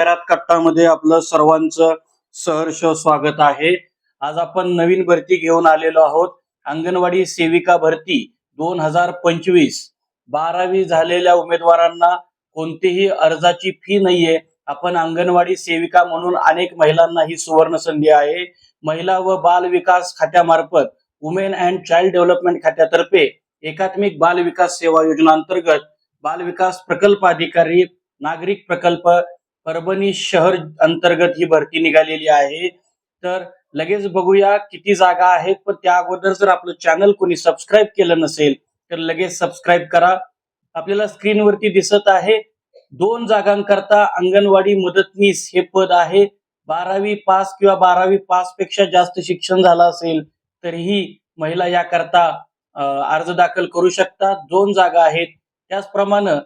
जाहिरात कट्टामध्ये आपलं सर्वांचं सहर्ष स्वागत आहे. आज आपण नवीन भरती घेऊन आलेलो आहोत. अंगणवाडी सेविका भरती दोन हजार पंचवीस. बारावी झालेल्या उमेदवारांना कोणतीही अर्जाची फी नाहीये. आपण अंगणवाडी सेविका म्हणून अनेक महिलांना ही सुवर्ण संधी आहे. महिला व बाल विकास खात्यामार्फत वुमेन अँड चाइल्ड डेव्हलपमेंट खात्यातर्फे एकात्मिक बाल विकास सेवा योजना अंतर्गत बाल विकास प्रकल्प अधिकारी नागरिक प्रकल्प परभणी शहर अंतर्गत ही भरती निघालेली आहे. तर लगेच बघूया किती जागा आहेत पण त्या अगोदर जर आपलं चॅनल कोणी सबस्क्राईब केलं नसेल तर लगेच सबस्क्राईब करा. आपल्याला स्क्रीनवरती दिसत आहे दोन जागांकरता अंगणवाडी मदतनीस हे पद आहे. बारावी पास किंवा बारावी पासपेक्षा जास्त शिक्षण झालं असेल तरीही महिला याकरता अर्ज दाखल करू शकतात दोन जागा आहेत. त्याचप्रमाणे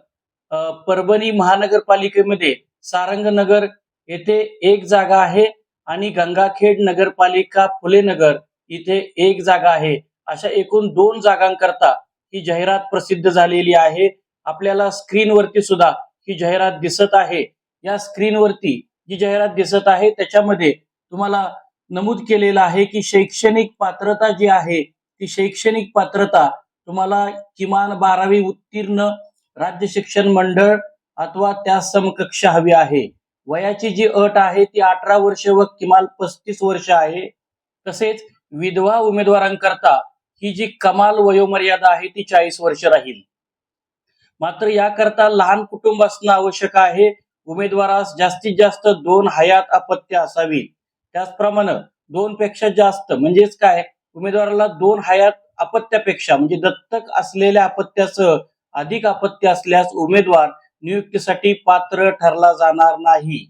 परभणी महानगरपालिकेमध्ये सारंगनगर येथे एक जागा आहे आणि गंगाखेड नगरपालिका फुलेनगर इथे एक जागा आहे. अशा एकूण दोन जागांकरता ही जाहिरात प्रसिद्ध झालेली आहे. आपल्याला स्क्रीनवरती सुद्धा ही जाहिरात दिसत आहे. या स्क्रीनवरती जी जाहिरात दिसत आहे त्याच्यामध्ये तुम्हाला नमूद केलेलं आहे की शैक्षणिक पात्रता जी आहे ती शैक्षणिक पात्रता तुम्हाला किमान बारावी उत्तीर्ण राज्य शिक्षण मंडळ अथवा त्या समकक्ष हवी आहे. वयाची जी अट आहे ती अठरा वर्ष व किमान पस्तीस वर्ष आहे. तसेच विधवा उमेदवारांकरता ही जी कमाल वयोमर्यादा आहे ती चाळीस वर्ष राहील. मात्र याकरता लहान कुटुंब असणं आवश्यक आहे. उमेदवारास जास्तीत जास्त दोन हयात अपत्य असावी. त्याचप्रमाणे दोन पेक्षा जास्त म्हणजेच काय? उमेदवाराला दोन हयात अपत्यापेक्षा म्हणजे दत्तक असलेल्या अपत्यासह अधिक अपत्य असल्यास उमेदवार नियुक्तीसाठी पात्र ठरला जाणार नाही.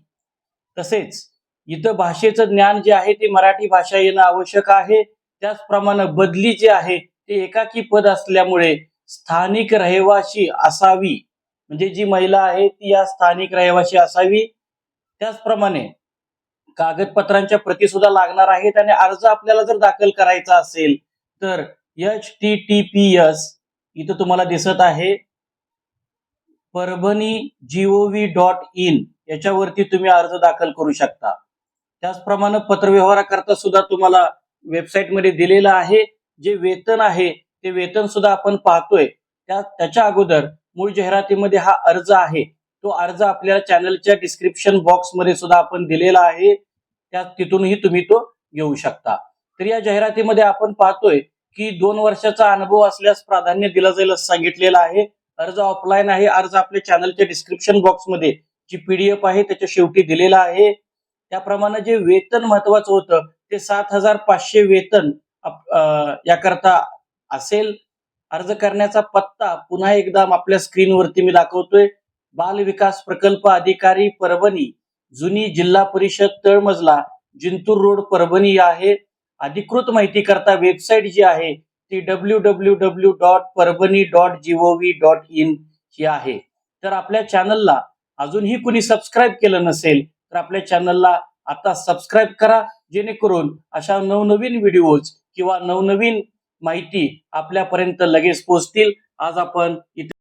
तसेच इथं भाषेचं ज्ञान जे आहे ते मराठी भाषा येणं आवश्यक आहे. त्याचप्रमाणे बदली जी आहे ते एकाकी पद असल्यामुळे स्थानिक रहिवाशी असावी. म्हणजे जी महिला आहे ती या स्थानिक रहिवाशी असावी. त्याचप्रमाणे कागदपत्रांच्या प्रती सुद्धा लागणार आहेत आणि अर्ज आपल्याला जर दाखल करायचा असेल तर H T T P S इथं तुम्हाला दिसत आहे. परभणी जीओव्ही डॉट इन याच्यावरती तुम्ही अर्ज दाखल करू शकता. त्याचप्रमाणे पत्रव्यवहाराकरता सुद्धा तुम्हाला वेबसाईटमध्ये दिलेलं आहे. जे वेतन आहे ते वेतन सुद्धा आपण पाहतोय. त्या त्याच्या अगोदर मूळ जाहिरातीमध्ये हा अर्ज आहे. तो अर्ज आपल्या चॅनलच्या डिस्क्रिप्शन बॉक्समध्ये सुद्धा आपण दिलेला आहे. त्या तिथूनही तुम्ही तो घेऊ शकता. तर या जाहिरातीमध्ये आपण पाहतोय की दोन वर्षाचा अनुभव असल्यास प्राधान्य दिलं जाईल असं सांगितलेलं आहे. अर्ज ऑफलाईन आहे. अर्ज आपल्या चॅनलच्या डिस्क्रिप्शन बॉक्समध्ये जी पीडीएफ आहे त्याच्या शेवटी दिलेला आहे. त्याप्रमाणे जे वेतन महत्वाचं होतं ते सात हजार पाचशे वेतन याकरता असेल. अर्ज करण्याचा पत्ता पुन्हा एकदा आपल्या स्क्रीनवरती मी दाखवतोय. बाल विकास प्रकल्प अधिकारी परभणी जुनी जिल्हा परिषद तळमजला जिंतूर रोड परभणी आहे. अधिकृत माहिती करता वेबसाईट जी आहे ती W W W dot Parbhani dot gov dot in ही आहे. तर आपल्या चॅनलला अजूनही कुणी सबस्क्राईब केलं नसेल तर आपल्या चॅनलला आता सबस्क्राईब करा जेणेकरून अशा नवनवीन व्हिडिओज किंवा नवनवीन माहिती आपल्यापर्यंत लगेच पोहोचतील. आज आपण इथे